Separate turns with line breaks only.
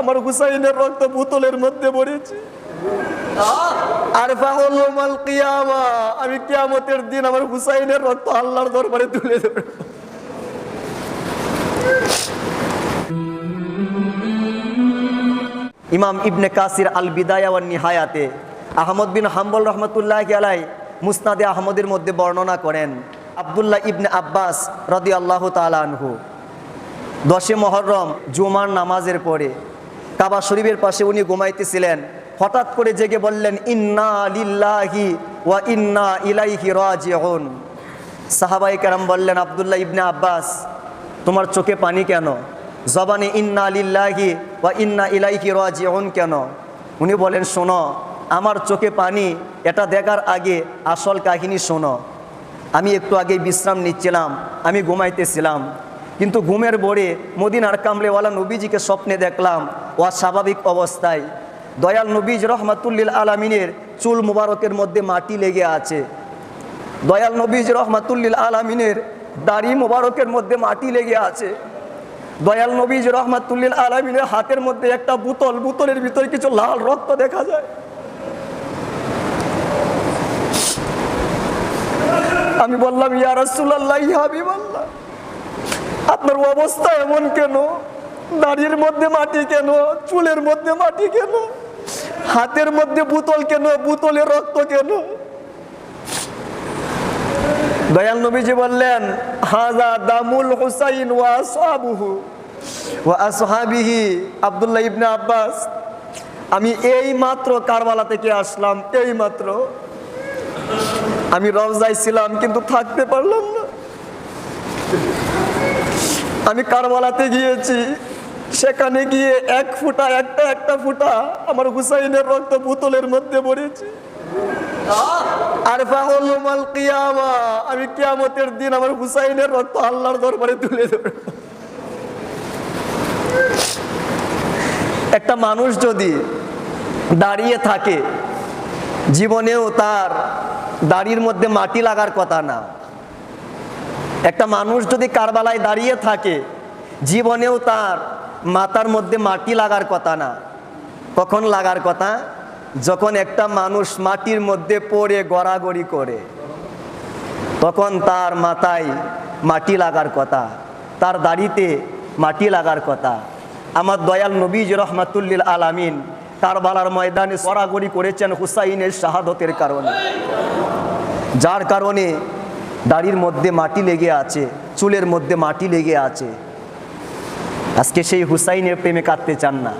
আমার হুসাইনের রক্ত বোতলের মধ্যে পড়েছে। আমি কিয়ামতের দিন আমার হুসাইনের রক্ত আল্লাহর দরবারে তুলে দেব। ইমাম ইবনে কাসির আল বিদায়া ওয়ান নিহায়াতে আহমদ বিন হাম্বল রহমতুল্লাহ আলাই মুসনাদে আহমদের মধ্যে বর্ণনা করেন আব্দুল্লাহ ইবনে আব্বাস রদি আল্লাহ তালানহু দশে মহরম জুমার নামাজের পরে কাবা শরীফের পাশে উনি ঘুমাইতেছিলেন। হঠাৎ করে জেগে বললেন, ইন্না লিল্লাহি ওয়া ইন্না ইলাইহি রাজিউন। সাহাবাই কেরাম বললেন, আবদুল্লাহ ইবনে আব্বাস, তোমার চোখে পানি কেন? জবানে ইন্না লিল্লাহি ওয়া ইন্না ইলাইহি রাজিউন কেন? উনি বলেন, শোনো, আমার চোখে পানি, এটা দেখার আগে আসল কাহিনী শোনো। আমি একটু আগে বিশ্রাম নিচ্ছিলাম, আমি ঘুমাইতেছিলাম। কিন্তু ঘুমের ভোরে মদিনার কামলেওয়ালা নবীজিকে স্বপ্নে দেখলাম অস্বাভাবিক অবস্থায়। দয়াল নবীজ রহমাতুল্লিল আলামিনের চুল মুবারকের মধ্যে মাটি লেগে আছে। দয়াল নবীজ রহমাতুল্লিল আলামিনের দাড়ি মুবারকের মধ্যে মাটি লেগে আছে। দয়াল নবীজ রহমাতুল্লিল আলামিনের হাতের মধ্যে একটা বোতল, বোতলের ভিতরে কিছু লাল রক্ত দেখা যায়। আমি বললাম, ইয়া রাসূলুল্লাহ, ইয়া হাবিবাল্লাহ। আপনার অবস্থা এমন কেন? দাড়ির মধ্যে মাটি কেন? চুলের মধ্যে মাটি কেন? হাতের মধ্যে বোতল কেন? বোতলে রক্ত কেন? দয়াল নবীজি বললেন, হাজা দামুল হুসাইন ওয়া আসহাবুহু ওয়া আসহাবিহি আব্দুল্লাহ ইবনে আব্বাস। আমি এই মাত্র কারবালা থেকে আসলাম, এই মাত্র। আমি রওজায় ছিলাম, কিন্তু থাকতে পারলাম না। আমি কারবালাতে গিয়েছি। সেখানে গিয়ে এক ফুটা, একটা একটা ফুটা আমার হুসাইনের রক্ত বোতলের মধ্যে পড়েছে। আমি কিয়ামতের দিন আমার হুসাইনের রক্ত আল্লাহর দরবারে তুলে দেব। একটা মানুষ যদি দাঁড়িয়ে থাকে, জীবনেও তার দাড়ির মধ্যে মাটি লাগার কথা না। একটা মানুষ যদি কারবালায় দাঁড়িয়ে থাকে, জীবনেও তার মাথার মধ্যে মাটি লাগার কথা না। কখন লাগার কথা? যখন একটা মানুষ মাটির মধ্যে পড়ে, গড়াগড়ি করে, তখন তার মাথায় মাটি লাগার কথা, তার দাড়িতে মাটি লাগার কথা। আমার দয়াল নবীজ রহমাতুল্লিল আলামিন কারবালার ময়দানে গড়াগড়ি করেছেন হুসাইনের শাহাদতের কারণে। যার কারণে দাড়ির মধ্যে মাটি লেগে আছে, চুলের মধ্যে মাটি লেগে আছে। আজকে সেই হুসাইনের প্রেমে কাঁদতে চান না।